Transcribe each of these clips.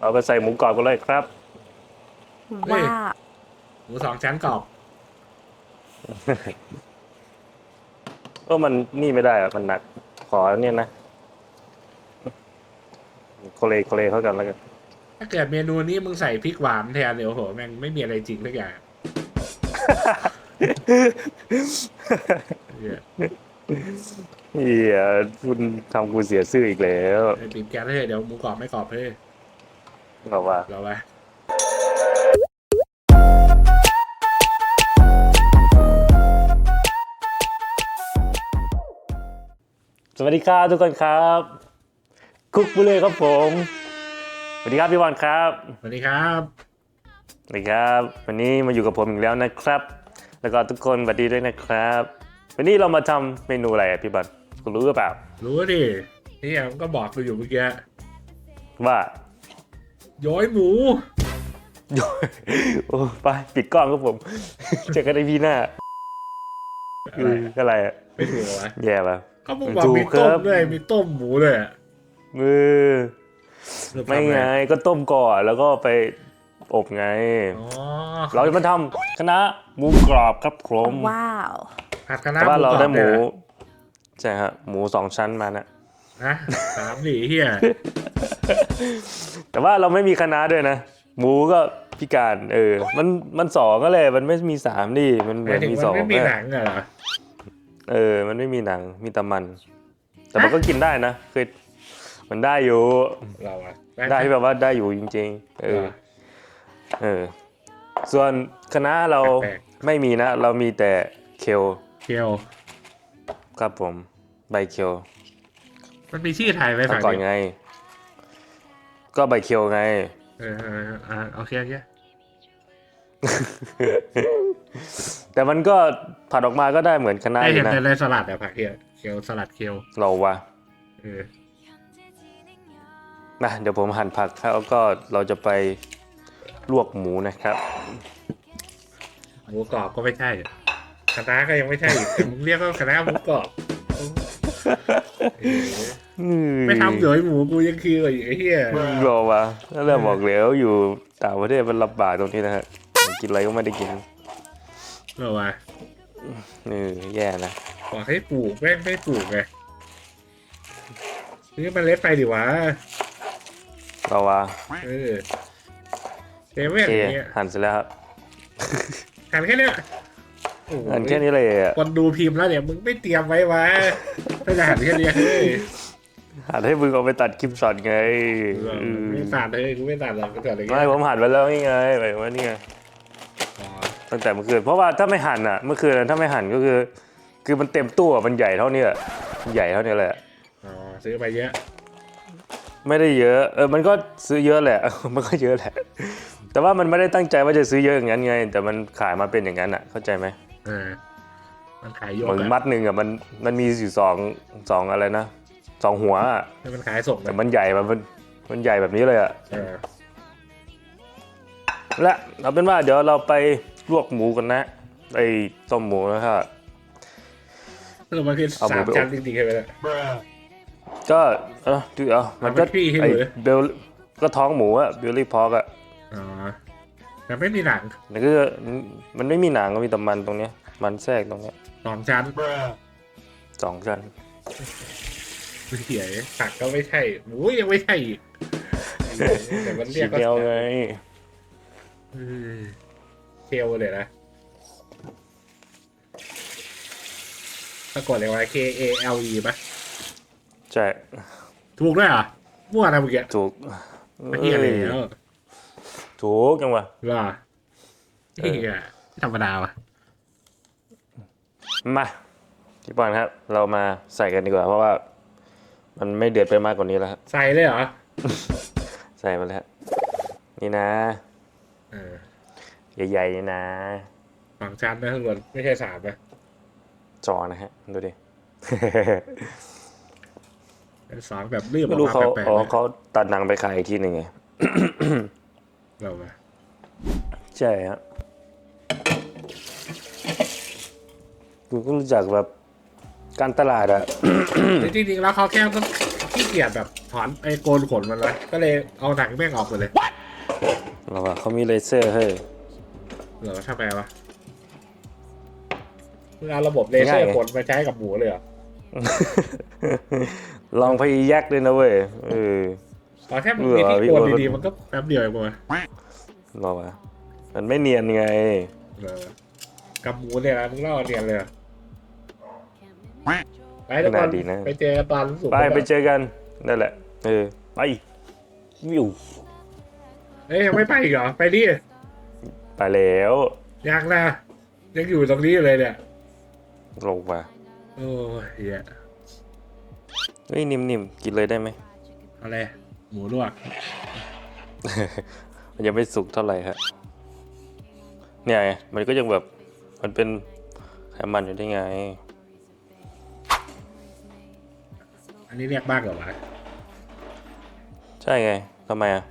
เอาไปใส่หมูกรอบกันเลยครับ เฮ้ย ว่าหมูสองชั้นกรอบก็มันนี่ไม่ได้อะมันหนักขอเนี่ยนะโคเลโคเลเข้ากันแล้วกันถ้าเกิดเมนูนี้มึงใส่พริกหวานแทนเดี๋ยวโหแม่งไม่มีอะไรจริงทุกอย่างเหี้ยเฮียคุณทำกูเสียชื่ออีกแล้วไอ้ปิดแก๊สเฮ้ยเดี๋ยวหมูกรอบไม่กรอบเฮ้ย บอกว่า เราไปสวัสดีครับทุกคนครับ คุกบุเล่ครับผม สวัสดีครับพี่บอลครับ สวัสดีครับ สวัสดีครับ วันนี้มาอยู่กับผมอีกแล้วนะครับ แล้วก็ทุกคนสวัสดีด้วยนะครับ วันนี้เรามาทำเมนูอะไรอะพี่บอลคุณรู้หรือเปล่า รู้ดินี่มันก็บอกกูอยู่เมื่อกี้ว่า ย้อยหมูโยโอ้ไปปิดกล้องครับผม เจอกันในพี่หน้าอะอืไรออะไรอะไม่ถูกเหรอวะแย่ป่ะก็มึงบอกถูกมีต้มครับ ด้วยมีต้มหมูด้วยอะมือสรุปไม่ทำอะไงรก็ต้มก่อน แล้วก็ไปอบไง อ๋อเราจะมาทำคณะน้าหมูกรอบครับผมว้าว ผัดคะน้าแต่ว่าเราได้หมูกอบใช่ฮะหมูสองชั้นมานะเนี่ยนะสามดิเฮีย แต่ว่าเราไม่มีคณะน้าด้วยนะ หมูก็พิการ เออ มันมันสองก็เลย มันไม่มีสามดิมันเหหมืมาอยนถึงมีมัสนองไม่มีอะหนังอะเหรอเออ มันไม่มีหนัง มีแต่มัน แต่มันก็กินได้นะเคยมันได้อยู่เราอะได้ที่แบบว่าได้อยู่จริง ๆ เออ เออ ส่วนคณะเราแปลกไม่มีนะ เรามีแต่เคลๆเคียวครับผม ใบเคลมันมีชื่อไทยไหมเมื่ฝั่งอก่อนนี้ไง ก็ใบเคลไงเออเอออ่าโอเคโอเคแต่มันก็ผัดออกมาก็ได้เหมือนคณะได้อเห็นยู่นะแต่ในสลัดอะผักเคียวเคียวสลัดเคียวเราวะเออนะเดี๋ยวผมหั่นผักแล้วก็เราจะไปลวกหมูนะครับ หมูกรอบก็ไม่ใช่คณะก็ยังไม่ใช่อีกแต่มึงเรียกว่าคณะหมูกรอบเออ ไม่ทำเดี๋ยวไอ้หมูกูยังคือกับไอ้เหี้ยรอวะแล้วเริ่มบอกแล้วอยู่ต่างประเทศมันลำบากตรงนี้นะฮะ กินอะไรก็ไม่ได้กินเหรอวะเออแย่นะบอกให้ปลูกแม่งไม่ปลูกไงนี่มันเล็ดไปดิวะเราวะเออเต็มโอแม่งเคอย่างเงี้ยหั่นเสร็จแล้วครับหันแค่เนี้ย โอ้โหหั่นแค่นี้เลยอะคนดูพิมพ์แล้วเนี่ยมึงไม่เตรียมไว้วะไม่จะหันแค่เนี้ยเฮ้ยหั่นให้มึงเอาไปตัดคลิปช็อตไงเออเออไม่ตัดเลยกูไม่ตัดหรอกกูตัดอะไรไม่เงี้ยผมหั่นไปแล้วนี่ไงหมายถึงว่านี่ไงอ๋อตั้งแต่เมื่อคืนเพราะว่าถ้าไม่หั่นอะเมื่อคืนถ้าไม่หั่นก็คือ คือมันเต็มตู้อะมันใหญ่เท่านี้อะใหญ่เท่านี้แหละอ๋อซื้อไปเยอะ ไม่ได้เยอะเออมันก็ซื้อเยอะแหละ มันก็เยอะแหละ แต่ว่ามันไม่ได้ตั้งใจว่าจะซื้อเยอะอย่างนั้นไง แต่มันขายมาเป็นอย่างนั้นอะเข้าใจไหม เออ มันขายโยกเหมือนอะมัดหนึ่งอะมันมันมีอยู่สองสองอะไรนะสองหัวอะให้มันขายส่งแต่นะมันใหญ่แบบมันมันใหญ่แบบนี้เลยอะ เออและเอาเป็นว่าเดี๋ยวเราไปลวกหมูกันนะไอ้ต้มหมูนะครับ สรุปมันคือเอาหมูสามไปอบ ชั้นจริงๆใช่ไหมเนี่ยก็เออดูเอามันก็เอาไปขี้ให้ไอ้ดูดิเบลก็ท้องหมูอะเบลลี่พอกอะอ๋อ แต่ไม่มีหนังนี่ก็มันไม่มีหนังก็มีแต่มันตรงเนี้ย มันแทรกตรงเนี้ยสองชั้นสองชั้นเหี้ยผักก็ไม่ใช่หมูยังไม่ใช่อีกแต่มันเรีชิ้ยนกว่าเดียวไงเออเทลเลยนะปรากฏเลยว่า K A L E ปะใช่ ถูกด้วยเหรอมั่วนะเมื่อกี้ถูกไม่เที่ยอะไรแล้ว ถูกจังวะเหรอเออเฮียธรรมดาวะมาพี่ปอนครับ เรามาใส่กันดีกว่า เพราะว่า มันไม่เดือดไปมากกว่านี้แล้วครับใส่เลยเหรอ ใส่มาแล้วนี่นะเออใหญ่ๆนี่นะสองชั้นนะทุกคนไม่ใช่สามนะจอนะฮะ ดูดิเป็นสองแบบรีบอไม่อกรู้มาเขาแปลกอ๋อๆนะเขาตัดหนังไปขายอีกทีหนึ่งไง เราอะใช่ฮะกูก็รู้จักแบบการตลาดอะแต่จริงๆแล้วเขาแค่ต้องขี้เกียจแบบถอนไอ้โกนขนมันเลยก็เลยเอาหนังแม่งออกหมดเลยเราว่าเขามีเลเซอร์ให้เหรอทำไมวะมึงเอาระบบเลเซอร์ขนมาใช้กับหมูเลยเหรอลองพยยักด้วยนะเว้ยเออ ตอนแค่มึงมีที่โกนดีๆมันก็แป๊บเดียวเองมั้งเราว่ามันไม่เนียนไงเออกับหมูเนี่ยนะมึงเล่าเรียนเลยเหรอไปทุกคน่านดีนะไปเจอกันตอนสุกร์ไปไปเจอกันนั่นแหละเออไปวิวเอ้ยยังไม่ไปอีกเหรอไปดิไปแล้วยังนะยังอยู่ตรงนี้อยู่เลยเนี่ยลงมาโอ้ยเหี้ยเฮ้ยนิ่มๆกินเลยได้ไหมอะไร หมูลวก มันยังไม่สุกเท่าไหร่ฮะเนี่ยไงมันก็ยังแบบมันเป็นไขมันอยู่ได้ไง อันนี้เรียกบ้างเหรอวะ ใช่ไงทำไมอะ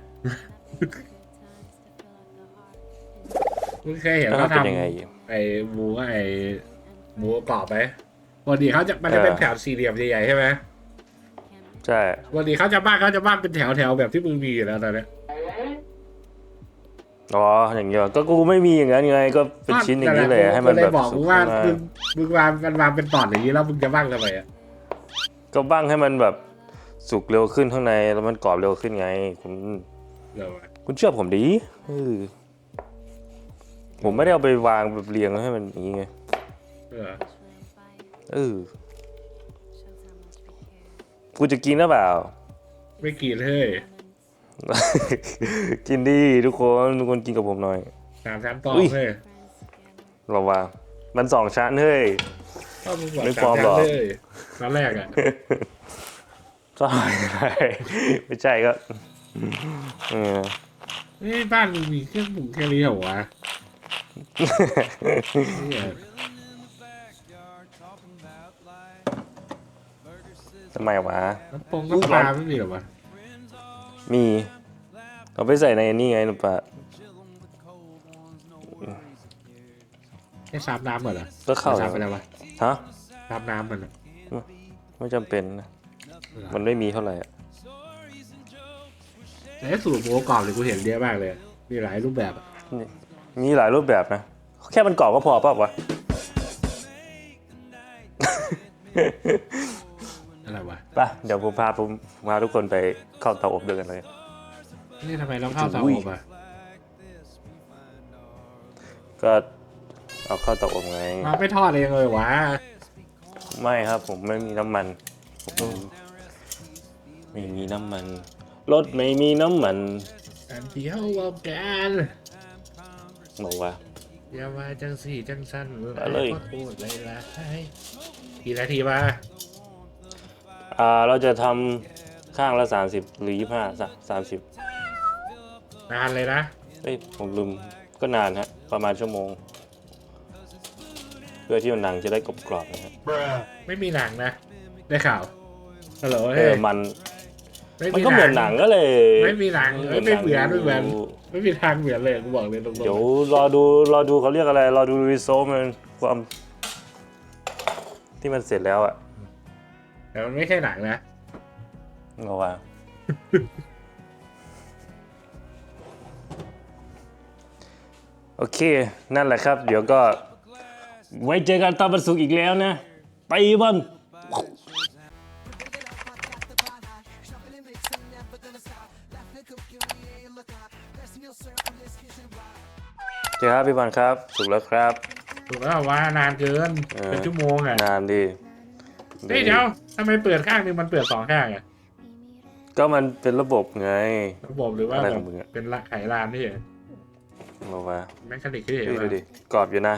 มึงเคยเห็นแล้วเขามันเป็นยังไงทำไอ้หมูไอ้หมูกรอบไหมปกติเขาจะมันจะเป็นเออแถวสี่เหลี่ยมใหญ่ๆใช่ไหม ใช่ปกติเขาจะบ้านเขาจะบ้านเป็นแถวแถวๆแบบที่มึงมีอยู่แล้วตอนเนี้ยอ๋อ อย่างเงี้ย ก็กูไม่มีอย่างนั้นไง ก็เป็นชิ้นอย่างนี้เลยให้มันก็เลแบยบบอกสุมึกงว่ามามึงมึงวางมันวางเป็นตอนอย่างนี้แล้วมึงจะบ้างทำไมอะ ก็บ้างให้มันแบบสุกเร็วขึ้นข้างในแล้วมันกรอบเร็วขึ้นไง คุณเดี๋ยวอะคุณเชื่อผมดีเออผมไม่ได้เอาไปวางแบบเรียงให้มันอย่างนี้ไง เออเออ กูจะกินหรือเปล่า ไม่กินเฮ้ยกินดีทุกคนทุกคนกินกับผมหน่อยสามชั้นตองอุ้ยเฮ้ยเราว่ามันสองชั้นเฮ้ยก็มึงบอกไม่สาพร้อมมหรชั้นอเฮ้ยตอนแรกอะก็ไม่ได้ไม่ใช่ก็เออนี่บ้านมึงมีเครื่องปรุงแค่นี้เหรอวะ ทำไมวะ น้ำปงน้ำปลาไม่มีเหรอวะมีเอาไปใส่ในนี่ไงหนูปะแค่ซาบน้ำเหรอก็เข้าซาบไปแล้ววะฮะซาบน้ำมันอะไม่จำเป็นนะมันไม่มีเท่าไหร่อะแต่สูตรหมูกรอบเลยกูเห็นเยอะมากเลย มีหลายรูปแบบอะมีหลายรูปแบบนะแค่มันกรอบก็พอเปล่าวะ อะไรวะไปเดี๋ยวผมพาผมพาทุกคนไปเข้าเตาอบด้วยกันเลย นี่ทำไมต้องเข้าเตาอุ้ยอบอะก็เอาเข้าเตาอบไง มาไม่ทอดเองเลยวะไม่ครับผมไม่มีน้ำมันผมไม่มีน้ำมัน รถไม่มีน้ำมันอันเดียวเอากันบอกว่า อย่ามาจังสี่จังสั้นไปเลยขอโทษเลยละกี่นาทีมา อ่าเราจะทำข้างละ 30 หรือ 25สามสิบนานเลยนะเอ้ยผมลืมก็นานฮะ ประมาณชั่วโมง เพื่อที่มันหนังจะได้กรอบๆนะครับไม่มีหนังนะ ได้ข่าวฮัลโหลเอเฮ้ยอมันไม่มันก็เหมือนหนังก็เลยไม่มีหนังไม่ไม่เหมือนไม่เหมือนยู่ไม่มีทางเหมือนเลยกูบอกเลยตรงๆเดี๋ยวรอดูรอดูเขาเรียกอะไร รอดูรีโซมันความที่มันเสร็จแล้วอะ แต่มันไม่ใช่หนังนะเราว่าโอเค นั่นแหละครับ เดี๋ยวก็ ไว้เจอกันตอนวันศุกร์อีกแล้วนะ ไปบอลเจอครับพี่บอลครับ สุกร์แล้วครับถูกแล้วว่านานเกินเออเป็นชั่วโมงอะ นานดี เฮ้ยเดี๋ยวทำไมเปิดข้างหนึงมันเปิดสองข้างอะก็มันเป็นระบบไง ระบบหรือว่าอะไรแบขอบงมึงอะ เป็นละไขลานที่บอกว่าแมคคานิกที่เห็นดูว่าดิกรอบอยู่นะ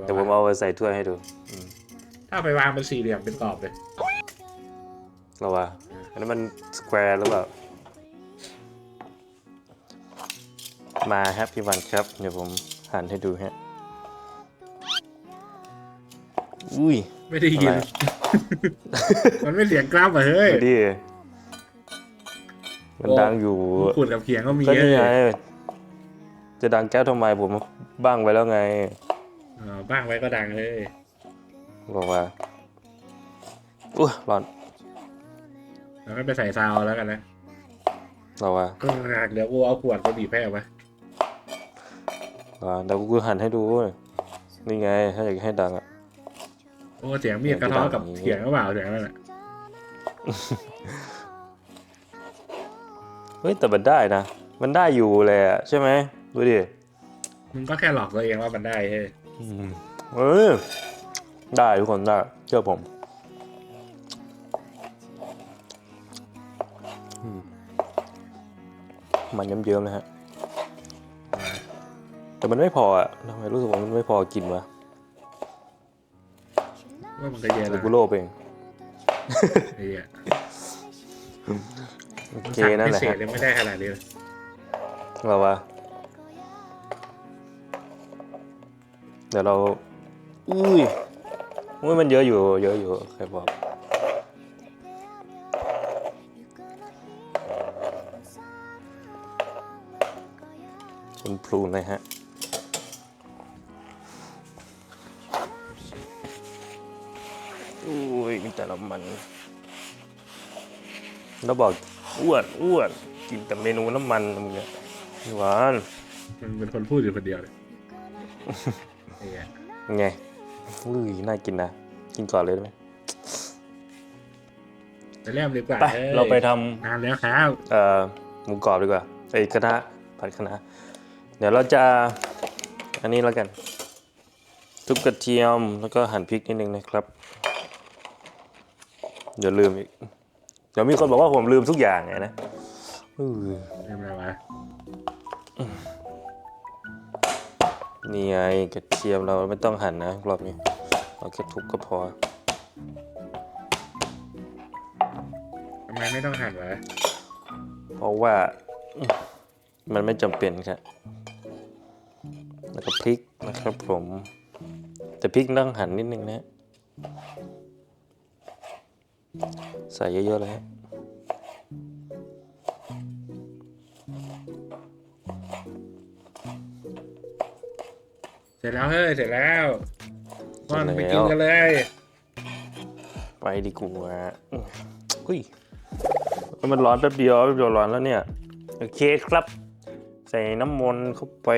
เดี๋ยวผมเอาไปใส่ถ้วยให้ดูถ้าไปวางเป็นสี่เหลี่ยมเป็นกรอบเลยเราว่าอันนั้นมันสแควร์หรือเปล่า มาครับพี่วันครับ เดี๋ยวผมหันให้ดูฮะ อุ้ย ไม่ได้ยิน อะไร มันไม่เสียงกล้ามอะเฮ้ยดูดิมันดังอยู่ขูดกับเขียงก็มีก็นี่ไงเอ้ยจะดังแก้วทำไมผมบ้างไว้แล้วไงเออบ้างไว้ก็ดังเลยบอกว่าอุ้ยร้อนแล้วก็ไปใส่ซาวแล้วกันนะเราว่าก็เดี๋ยวกูเอาขวดมาบีบให้เอาไหมอ่าเดี๋ยวกูหันให้ดูเว้ยนี่ไง ถ้าอยากให้ดังอะโอ้เสียงมีดกระเท้อกับเสียงก็เปล่าเสียงนั่นแหละเฮ้ยแต่มันได้นะ มันได้อยู่แหละใช่ไหมดูดิมึงก็แค่หลอกตัวเองว่ามันได้เฮ้ยอืมเออได้ทุกคนได้เชื่อผมอืมมันเยิ้มๆนะฮะ แต่มันไม่พออะทำไมรู้สึกว่ามันไม่พอกินวะ ว่ามันก็เย็นหรือนะกูโลภเองไอ้เหี้ยโอมันเคสั่งนั่นพิแหละเศษฮะยังไม่ได้ขนาดนี้เลยเราว่าเดี๋ยวเราอุ้ยอุ้ยมันเยอะอยู่ เยอะอยู่ใครบอกคุณพลูนเลยฮะ อุ้ยแต่ละมัน แล้วบอกอ้วนอ้วนกินแต่เมนูน้ำมันมึงเนี่ยหวานมันเป็นคนพูดอยู่คนเดียวเลยไอ้เหี้ยไงอุ้ยน่ากินนะ กินก่อนเลยได้ไหมไปเริ่มดีกว่าไปฮ้ยเราไปทนานแล้วครับำเอ่อหมูกรอบดีกว่าไอ้คณะผัดคณะเดี๋ยวเราจะอันนี้แล้วกันทุบกระเทียมแล้วก็หั่นพริกนิดนึงนะครับ อย่าลืมอีก เดี๋ยวมีคนบอกว่าผมลืมทุกอย่างไงนะอื้อเริ่มอะไรวะนี่ไงกระเทียมเราไม่ต้องหั่นนะรอบนี้เราแค่ทุบก็พอทำไมไม่ต้องหั่นวะเพราะว่ามันไม่จำเป็นครับแล้วก็พริกนะครับผม แต่พริกต้องหั่นนิดนึงนะ ใส่เยอะ ๆ เลยฮะเสร็จแล้วเฮ้ย เสร็จแล้วเสร็ก่อจนแล้วไปกินกันเลย ไปดีกว่าอุ้ยมันร้อนแป๊บเดียวแป๊บเดียวร้อนแล้วเนี่ย โอเคครับ ใส่น้ำมนต์เข้าไป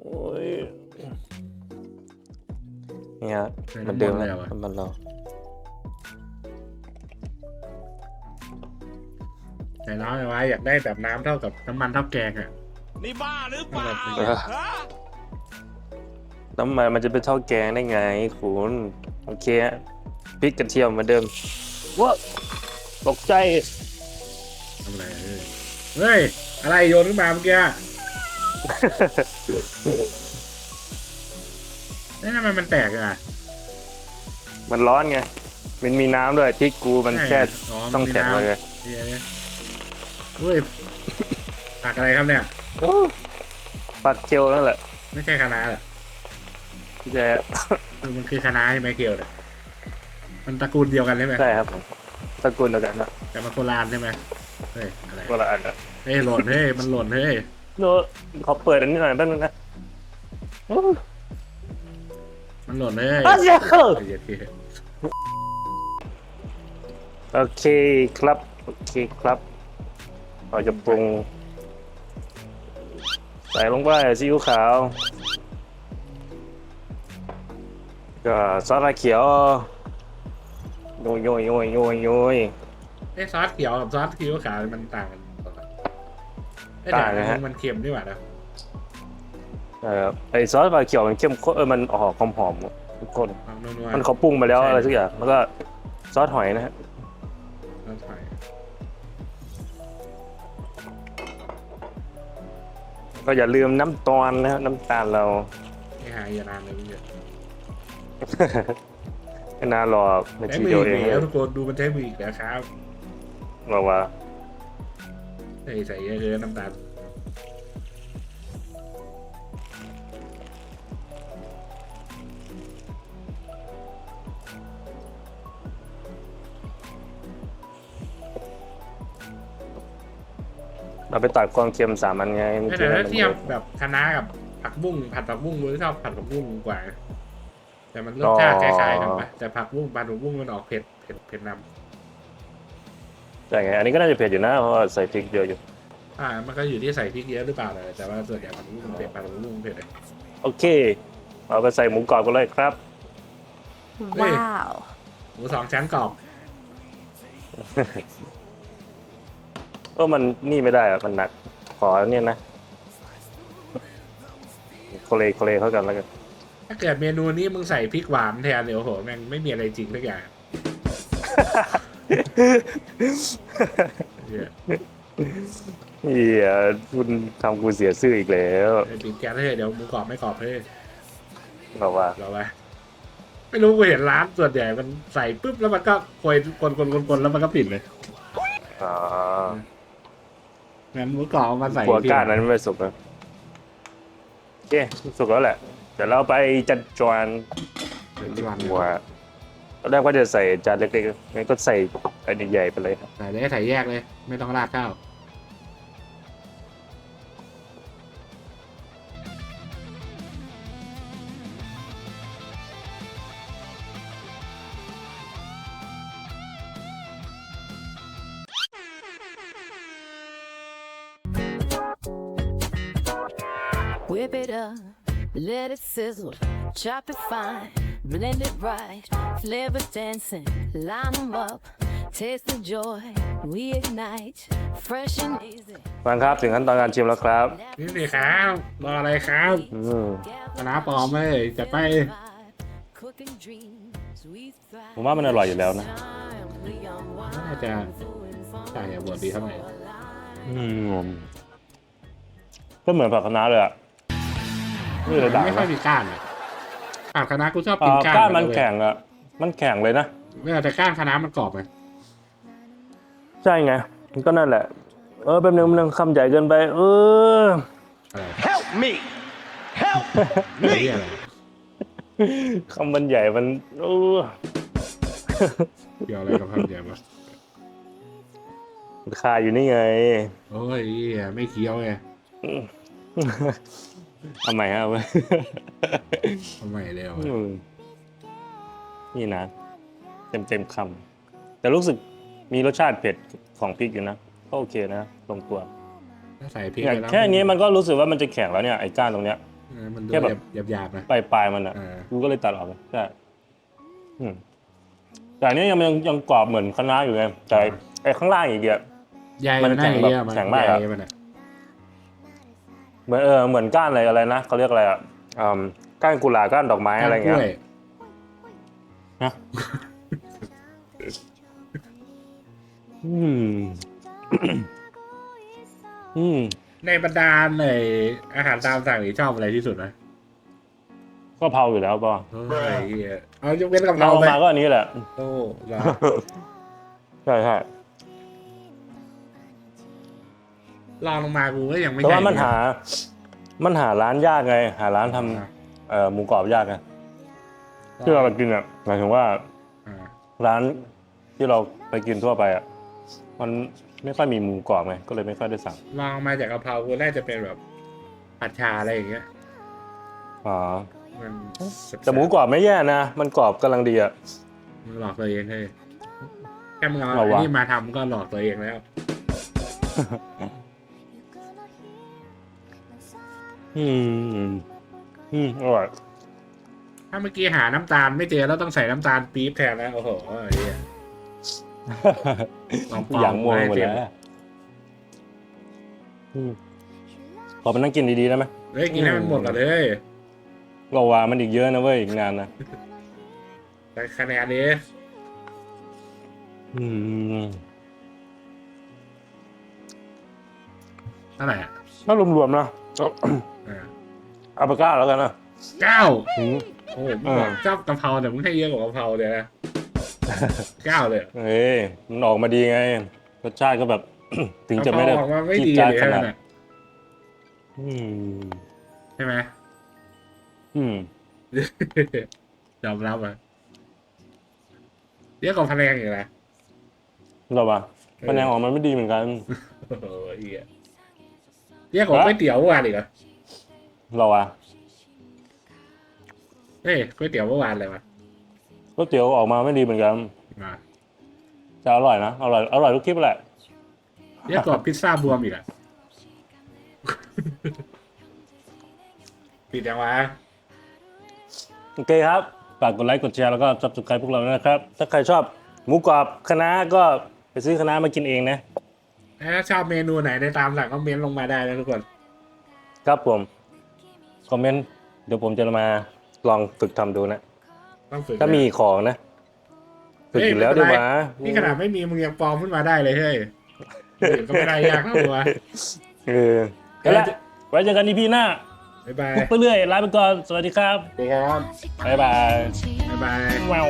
โอ้ยนี่ฮะเหมันเดิมแล้วน้ำมันเรา แต่น้องไว้อยากได้แบบน้ำเท่ากับน้ำมันเท่าแกงอะ นี่บ้าหรือเปล่าเออ ฮะน้ำมันมันจะเป็นเท่าแกงได้ไงคุณโอเคฮะพริกกระเทียมเหมือนเดิมว้าตกใจทำอะไรเฮ้ยเฮ้ย อะไรโยนขึ้นมาเมื่อกี้เอ้ยทำไมมันแตกอะมันร้อนไงมันมีน้ำด้วยพริกกูมันแค่อ๋อต้องมีแข็งน้ำเลยเฮ้ยเฮ้ยผักอะไรครับเนี่ยปักเจียวนั่นแหละไม่ใช่คะน้าเหรอแต่คือมันคือคะน้าใช่ไหมเกียวเนี่ยมันตระกูลเดียวกันใช่ไหมใช่ครับผมตระกูลเดียวกันนะแต่มันโคราณใช่ไหมเฮ้ยอะไรคนละอันนะเฮ้ยหล่นเฮ้ยมันหล่นเฮ้ยโน้ขอเปิดอันนี้หน่อยแป๊บนึงนะมันหล่นเฮ้ยอ้าวเจ้าเฮ้ยเฮ้ยโอเคครับ โอเคครับ เราจะปรุง ใส่ลงไปซีอิ๊วขาว ก็ซอสลาเขียวโยยโยยโยยโยยโยยเอ้ยซอสเขียวกับซอสซีอิ๊วขาวมันต่างกันตรงไหนเอ้ยต่างนะฮะ แต่มันเค็มดีกว่านะเออไอซอสลาเขียวมันเข้มข้นเออมันออกหอมหอมๆทุกคนความนัวๆ มันเขาปรุงมาแล้วอะไรทุกอย่างแล้วก็ซอสหอยนะฮะ ก็อย่าลืมน้ำตาลนะฮะน้ำตาลเรา ไม่หายอย่านานเลยพี่เยอะไม่นานหรอกนาใช้ทีมือเดียวอีเอกงแล้วทุกคนดูมันใช้มืออีกแล้วครับเราว่า ใส่ใส่เยอะเกินน้ำตาล เราไปตัดความเค็มสามอันไงมันแต่จะได้ถ้ามันเทียบแบบคะน้ากับผักบุ้งผัดผักบุ้งกูชอบผัดผักบุ้งกว่า แต่มันรสชาติคล้ายๆกันปะแต่ผักบุ้งผัดผักบุ้งมันออกเผ็ดเผ็ดเผ็ดนใช่ไงอันนี้ก็น่าจะเผ็ดอยู่นะเพราะว่าใส่พริกเยอะอยู่อ่ามันก็อยู่ที่ใส่พริกเยอะหรือเปล่าเลยแต่ว่าส่วนใหญ่มันมันเผ็ดปลาลูกมันเผ็ดเลยโอเค เอาไปใส่หมูกรอบกันเลยครับ Hey. Wow. หมูสองชั้นกรอบ เออมันนี่ไม่ได้อะมันหนัก ขอเนี่ยนะโคเลโคเลเข้ากันแล้วกัน ถ้าเกิดเมนูนี้มึงใส่พริกหวานแทนเนี่ยโอ้โหแม่งไม่มีอะไรจริงสักอย่างเหี้ยเฮียคุณทำกูเสียชื่ออีกแล้วไอ้ปิดแก๊สเลยเดี๋ยวหมูกรอบไม่กรอบเฮ้ยบอกว่า เราไปไม่รู้กูเห็นร้านส่วนใหญ่มันใส่ปุ๊บแล้วมันก็โคยคนคนคนคนแล้วมันก็ปิดเลย อ๋อ งั้นหมูกรอบเอามาใส่หัวที่ก้านนั้นไม่สุกนะโอเคสุกแล้วแหละ เดี๋ยวเราไปจัดจานเป็นที่วันหัวตอนแรกว่าจะใส่จานเล็กๆงั้นก็ใส่อันใหญ่ๆไปเลยครับใส่ได้ใส่แยกเลย ไม่ต้องราดข้าว Whip it up, let it sizzle, chop it fine, blend it right, flavor dancing, line them up, taste the joy, we ignite, fresh and easy. ฟังครับถึงขั้นตอนการชิมแล้วครับ นี่สิครับ รออะไรครับอืมคณะปลอมเลยจะไป Cooking dreams, we thrive. ผมว่ามันอร่อยอยู่แล้วนะ Time we unwind, น่าจะใส่อะบวชดีเท่าไหร่อืมก็เหมือนผักคะน้าเลยอะ นี่เลยด่างไม่ค่อยนะมีก้านเลยผัดคณะกูชอบอ่ากินก้านก้านมันเลยแข็งอะ มันแข็งเลยนะไม่เอาแต่ก้านคณะมันกรอบไหมใช่ไงมันก็นั่นแหละ เออแป๊บนึงแป๊บนึงคำใหญ่เกินไปเอออะไร Help me! Help ไม่ me! อะไรคำมันใหญ่มันเออเกี่ยวอะไรกับคำเดียววะคาอยู่นี่ไง โอ้ยเหี้ยไม่เคี้ยวไง ทำไมฮะเว้ยทำไมเร็วอืมนี่นะ เต็มเต็มคำแต่รู้สึกมีรสชาติเผ็ดของพริกอยู่นะก็โอเคนะตรงตัวถ้าใส่พริกเนี่ยไปล้วแค่นี้มันก็รู้สึกว่ามันจะแข็งแล้วเนี่ยไอ้ก้านตรงเนี้ย เออมันดูแค่แบบ หยาบหยาบๆนะปลายปลายๆมันอะ เออกูก็เลยตัดออกไปใช่อืมแต่อันนี้ยังยังยังกรอบเหมือนคะน้าอยู่ไงแต่ไอ้ข้างล่างอีกอะใยมัมันนแข็แข็งงแบบแบบแข็งมากอะใยมันอะ เหมือนเออเหมือนก้านอะไรอะไรนะเขาเรียกอะไรอะอืมก้านกุหลาบก้านดอกไม้อะไรกเงี้ล้ยวยนะอืม อืม ในบรรดาในอาหารตามสั่งนี่ชอบอะไรที่สุดนะก็เพราอยู่แล้วป่ะโอ้ยเหี้ยเอายกเว้นกับเราเราไปมาก็อันนี้แหละ โอ้เหรอ ใช่ใช่ ลองลงมากูก็ยังไม่แต่ใช่ว่ามันหา มันหาร้านยากไง หาร้านทำอ่าเอ่อหมูกรอบยากไงที่เราไปกินอะหมายถึงว่าอ่าร้านที่เราไปกินทั่วไปอะมันไม่ค่อยมีหมูกรอบไงก็เลยไม่ค่อยได้สั่งลองมาจากกะเพรากูน่าจะเป็นแบบผัดชาอะไรอย่างเงี้ย อ๋อมันแต่หมูกรอบไม่แย่นะมันกรอบกำลังดีอะ มันหลอกตัวเองเลยแค่มึงเอาเอาอันวะนี้มาทำก็หลอกตัวเองแล้ว อืมอืมอร่อยถ้าเมื่อกี้หาน้ำตาลไม่เจอแล้วต้องใส่น้ำตาลปี๊บแทนแล้วโอ้โหไอ้เหี้ยลองปลอมอย่างมัวหมดให้เต็แล้มวอืมขอไปนั่งกินดีๆได้ไหมเฮ้ยกินให้มันหมดก่อนเลยเราว่ามันอีกเยอะนะเว้ยอีกนานนะแต่คะแนนนี้อืมเท่าไหร่อะถ้ารวมๆนะอ่า เอาไปก้าแล้วกันนะเก้าอืม โอ้โหมึงบอกชอบกะเพราแต่มึงให้เยอะกว่ากะเพราเลยนะเก้าเลยเหรอเอ้ยมันออกมาดีไงรสชาติก็แบบ ถึงจะไม่ได้กะเพราออกมาไม่ดีจี๊ดเลยจ๊าดขนั่นาดนน่ะอืมใช่ไหม อืม ยอมรับอะเยอะกว่าคะแนนอีกนะเราปะคะแนนออกมาไม่ดีเหมือนกัน โอ้โหเหี้ยเยอะกว่าก๋วยเตี๋ยวเมื่อวานอีกเหรอ เราอะเฮ้ยก๋วยเตี๋ยวเมื่อวานเลยวะก๋วยเตี๋ยวออกมาไม่ดีเหมือนกันมาจะอร่อยนะอร่อยอร่อยทุกคลิปแหละเรียกกรอบพิซซ่าบวมอีกอะปิดยังวะโอเคครับฝากกดไลค์กดแชร์แล้วก็ subscribe พวกเราด้วยนะครับ ถ้าใครชอบหมูกรอบคะน้าก็ไปซื้อคะน้ามากินเองนะถ้าชอบเมนูไหนในตามสั่งก็เม้นต์ลงมาได้นะทุกคน ครับผม คอมเมนต์เดี๋ยวผมจะมาลองฝึกทำดูนะ ต้องฝึกถ้ามีของนะ ฝึกอยู่แล้วดีกว่านี่ขนาดไม่มีมึงยังปลอมขึ้นมาได้เลยเฮ้ยคนอื่นก็ไม่ได้ยากเท่าตัวเออเอาละไว้เจอกันอีพีหน้าบ๊ายบายไปเรื่อยลาไปก่อน สวัสดีครับ สวัสดีครับ บ๊ายบาย บ๊ายบาย ว้าว